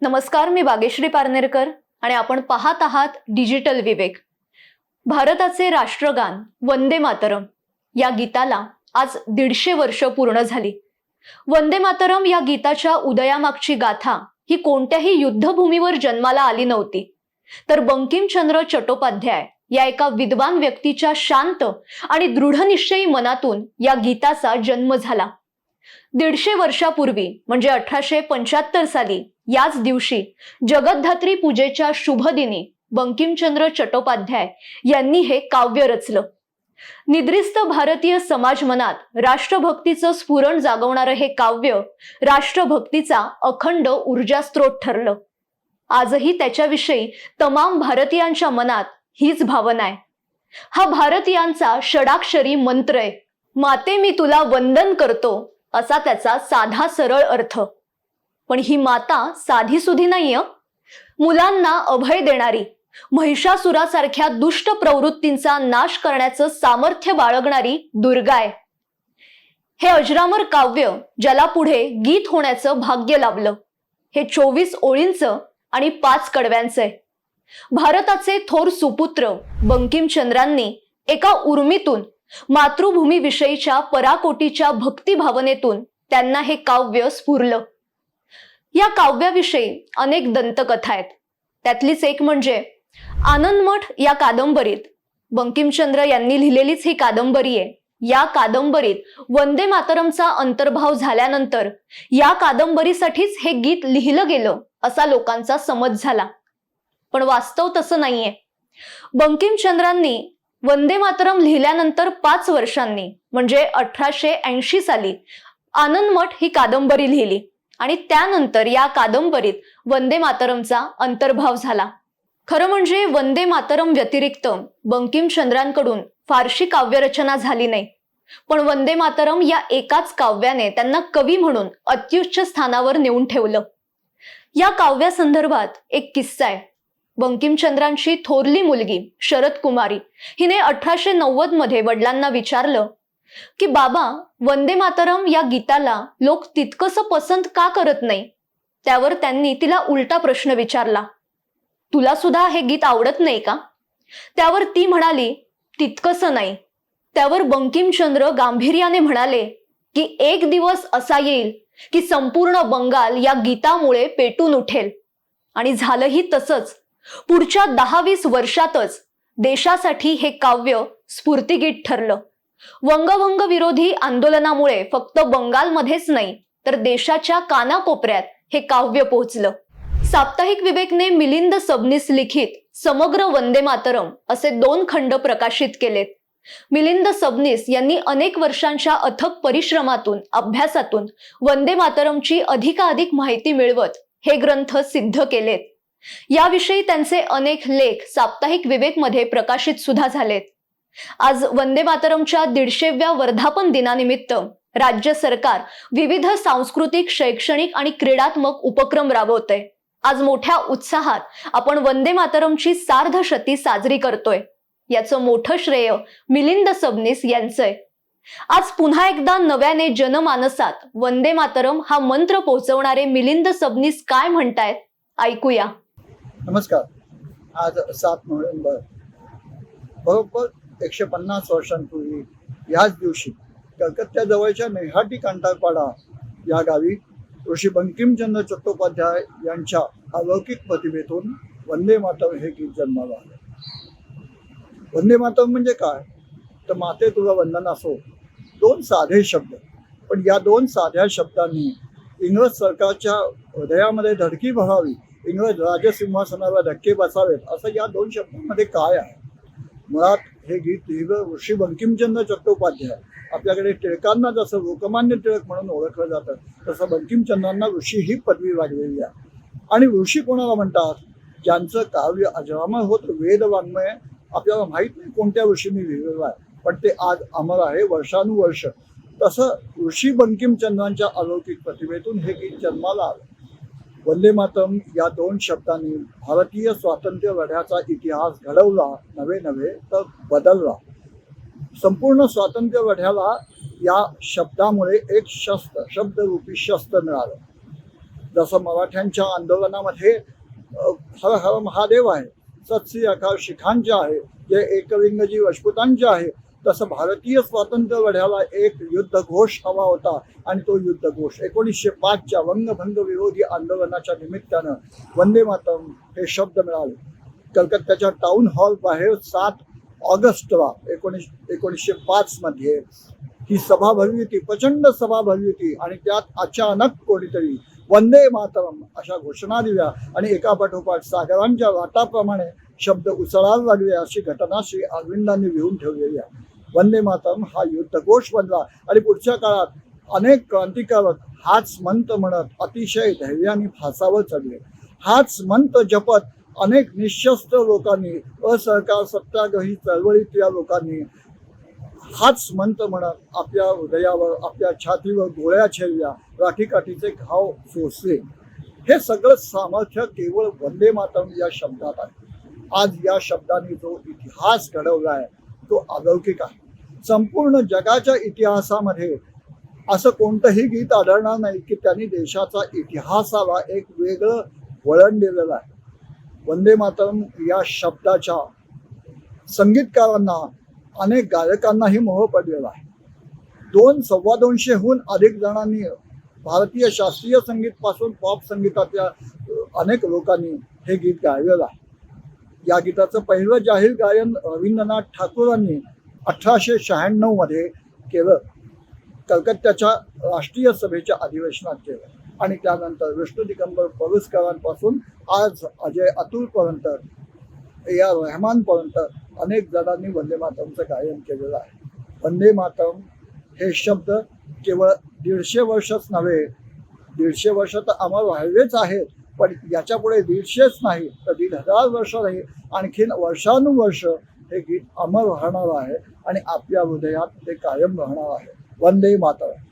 नमस्कार मी बागेश्री पारनेरकर आणि आपण पाहत आहात डिजिटल विवेक. भारताचे राष्ट्रगान वंदे मातरम या गीताला आज दीडशे वर्ष पूर्ण झाली. वंदे मातरम या गीताच्या उदयामागची गाथा ही कोणत्याही युद्धभूमीवर जन्माला आली नव्हती. तर बंकिमचंद्र चट्टोपाध्याय या एका विद्वान व्यक्तीच्या शांत आणि दृढनिश्चयी मनातून या गीताचा जन्म झाला. दीडशे वर्षापूर्वी म्हणजे अठराशे पंच्याहत्तर साली याच दिवशी जगद्धात्री पूजेच्या शुभदिनी बंकिमचंद्र चट्टोपाध्याय यांनी हे काव्य रचलं. निद्रिस्त भारतीय समाज मनात राष्ट्रभक्तीचं स्फुरण जागवणारं हे काव्य राष्ट्रभक्तीचा अखंड ऊर्जास्त्रोत ठरलं. आजही त्याच्याविषयी तमाम भारतीयांच्या मनात हीच भावना आहे. हा भारतीयांचा षडाक्षरी मंत्र आहे. माते मी तुला वंदन करतो असा त्याचा साधा सरळ अर्थ. पण ही माता साधी सुधी नाहीय. मुलांना अभय देणारी महिषासुरासारख्या दुष्ट प्रवृत्तींचा नाश करण्याचं सामर्थ्य बाळगणारी दुर्गा आहे. हे अजरामर काव्य ज्याला पुढे गीत होण्याचं भाग्य लाभलं. हे चोवीस ओळींचं आणि पाच कडव्यांचं आहे. भारताचे थोर सुपुत्र बंकिमचंद्रांनी एका उर्मीतून मातृभूमीविषयीच्या पराकोटीच्या भक्तिभावनेतून त्यांना हे काव्य स्फुरलं. या काव्याविषयी अनेक दंतकथा आहेत. त्यातलीच एक म्हणजे आनंदमठ या कादंबरीत बंकिमचंद्र यांनी लिहिलेलीच ही कादंबरी आहे. या कादंबरीत वंदे मातरमचा अंतर्भाव झाल्यानंतर या कादंबरीसाठीच हे गीत लिहिलं गेलं असा लोकांचा समज झाला. पण वास्तव तसं नाहीये. बंकिमचंद्रांनी वंदे मातरम लिहिल्यानंतर पाच वर्षांनी म्हणजे अठराशे ऐंशी साली आनंदमठ ही कादंबरी लिहिली. आणि त्यानंतर या कादंबरीत वंदे मातरमचा अंतर्भाव झाला. खरं म्हणजे वंदे मातरम व्यतिरिक्त बंकिमचंद्रांकडून फारशी काव्यरचना झाली नाही. पण वंदे मातरम या एकाच काव्याने त्यांना कवी म्हणून अत्युच्च स्थानावर नेऊन ठेवलं. या काव्यासंदर्भात एक किस्सा आहे. बंकिमचंद्रांची थोरली मुलगी शरद कुमारी हिने अठराशे नव्वदमध्ये वडिलांना विचारलं की बाबा वंदे मातरम या गीताला लोक तितकंसं पसंत का करत नाही? त्यावर त्यांनी तिला उलटा प्रश्न विचारला तुला सुद्धा हे गीत आवडत नाही का? त्यावर ती म्हणाली तितकंसं नाही. त्यावर बंकिमचंद्र गांभीर्याने म्हणाले की एक दिवस असा येईल की संपूर्ण बंगाल या गीतामुळे पेटून उठेल. आणि झालंही तसंच. पुढच्या दहा वीस वर्षातच देशासाठी हे काव्य स्फूर्तिगीत ठरलं. वंगभंग विरोधी आंदोलनामुळे फक्त बंगालमध्येच नाही तर देशाच्या कानाकोपऱ्यात हे काव्य पोहोचलं. साप्ताहिक विवेकने मिलिंद सबनीस लिखित समग्र वंदे मातरम असे दोन खंड प्रकाशित केलेत. मिलिंद सबनीस यांनी अनेक वर्षांच्या अथक परिश्रमातून अभ्यासातून वंदे मातरमची अधिकाधिक माहिती मिळवत हे ग्रंथ सिद्ध केलेत. याविषयी त्यांचे अनेक लेख साप्ताहिक विवेकमध्ये प्रकाशित सुद्धा झालेत. आज वंदे मातरमच्या दीडशेव्या वर्धापन दिनानिमित्त राज्य सरकार विविध सांस्कृतिक शैक्षणिक आणि क्रीडात्मक उपक्रम राबवतंय आज मोठ्या उत्साहात आपण वंदे मातरमची सार्धशती साजरी करतोय. याचं मोठं श्रेय मिलिंद सबनीस यांचंय. आज पुन्हा एकदा नव्याने जनमानसात वंदे मातरम हा मंत्र पोहोचवणारे मिलिंद सबनीस काय म्हणतायत? ऐकूया. नमस्कार. आज सात नोव्हेंबर. बरोबर एकशे पन्नास वर्षांपूर्वी याच दिवशी कलकत्त्याजवळच्या जवळच्या नेहाटी कांटारपाडा या गावी ऋषी बंकिमचंद्र चट्टोपाध्याय यांच्या अलौकिक प्रतिभेतून वंदे मातम हे गीत जन्माला आले. वंदे मातम म्हणजे काय? तर माते तुला वंदन असो. दोन साधे शब्द. पण या दोन साध्या शब्दांनी इंग्रज सरकारच्या हृदयामध्ये धडकी भरावी इंग्रज राजसिंहासनाला धक्के बसावेत असं या दोन शब्दांमध्ये काय आहे? मुळात हे गीत लिहिलं ऋषी बंकिमचंद्र चट्टोपाध्याय आपल्याकडे टिळकांना जसं लोकमान्य टिळक म्हणून ओळखलं जातं तसं बंकिमचंद्रांना ऋषी ही पदवी लागलेली आहे. आणि ऋषी कोणाला म्हणतात? ज्यांचं काव्य अजरामर होत वेदवाङ्मय आपल्याला माहीत नाही कोणत्या ऋषींनी लिहिलेलं आहे पण ते आज अमर आहे वर्षानुवर्ष. तसं ऋषी बंकिमचंद्रांच्या अलौकिक प्रतिभेतून हे गीत जन्माला आलं. वल्ले मातम या दोन शब्दांनी भारतीय स्वातंत्र्य लढ्याचा इतिहास घडवला नव्हे नव्हे तर बदलला. संपूर्ण स्वातंत्र्य लढ्याला या शब्दामुळे एक शस्त्र शब्दरूपी शस्त्र मिळालं. जसं मराठ्यांच्या आंदोलनामध्ये हर हर महादेव आहे सत्सी अकाळ शिखांचे आहे जे एकलिंगजी राजपुतांचे आहे तसं भारतीय स्वातंत्र्य लढ्याला एक युद्ध घोष हवा होता आणि तो युद्ध घोष एकोणीसशे पाचच्या वंगभंग विरोधी आंदोलनाच्या निमित्तानं वंदे मातरम हे शब्द मिळाले. कलकत्त्याच्या टाऊन हॉल बाहेर सात ऑगस्टला एकोणीस एकोणीसशे पाचमध्ये ही सभा भरली होती प्रचंड सभा भरली होती आणि त्यात अचानक कोणीतरी वंदे मातरम अशा घोषणा दिल्या आणि एका पाठोपाठ सागरांच्या वाटाप्रमाणे शब्द उचळायला लागले अशी घटना श्री अरविंदांनी लिहून ठेवलेली आहे. वंदे मातरम हा युद्धघोष बनला आणि पुढच्या काळात अनेक क्रांतिकारक हाच मंत्र म्हणत अतिशय धैर्याने फासावर चढले. हाच मंत्र जपत अनेक निशस्त्र लोकांनी असहकार सत्याग्रही चळवळीतल्या लोकांनी हाच मंत्र म्हणत आपल्या हृदयावर आपल्या छातीवर गोळ्या छेडल्या राठीकाठीचे घाव सोसले. हे सगळं सामर्थ्य केवळ वंदे मातरम या शब्दात आहे. आज या शब्दाने जो इतिहास घडवला आहे तो अलौकिक आहे. संपूर्ण जगाच्या इतिहासामध्ये असं कोणतंही गीत आढळणार नाही की त्यांनी देशाचा इतिहासाला एक वेगळं वळण दिलेलं आहे. वंदे मातरम या शब्दाच्या संगीतकारांना अनेक गायकांनाही मोह पडलेला आहे. दोन सव्वा दोनशेहून अधिक जणांनी भारतीय शास्त्रीय संगीतपासून पॉप संगीतातल्या अनेक लोकांनी हे गीत गायलेलं आहे. या गीताचं पहिलं जाहीर गायन रवींद्रनाथ ठाकूरांनी अठराशे शहाण्णवमध्ये केलं. कलकत्त्याच्या राष्ट्रीय सभेच्या अधिवेशनात केलं. आणि त्यानंतर विष्णू दिगंबर पलुसकरांपासून आज अजय अतुलपर्यंत ए आर रहमानपर्यंत अनेक जणांनी वंदे मातरमचं गायन केलेलं आहे. वंदे मातरम हे शब्द केवळ दीडशे वर्षच नव्हे दीडशे वर्ष तर आम्हाला व्हायलेच आहेत. पण याच्यापुढे दीडशेच नाही तर दीड हजार वर्ष नाही आणखीन वर्षानुवर्ष हे गीत अमर राहणार आहे आणि आपल्या हृदयात ते कायम राहणार आहे. वंदे मातरम.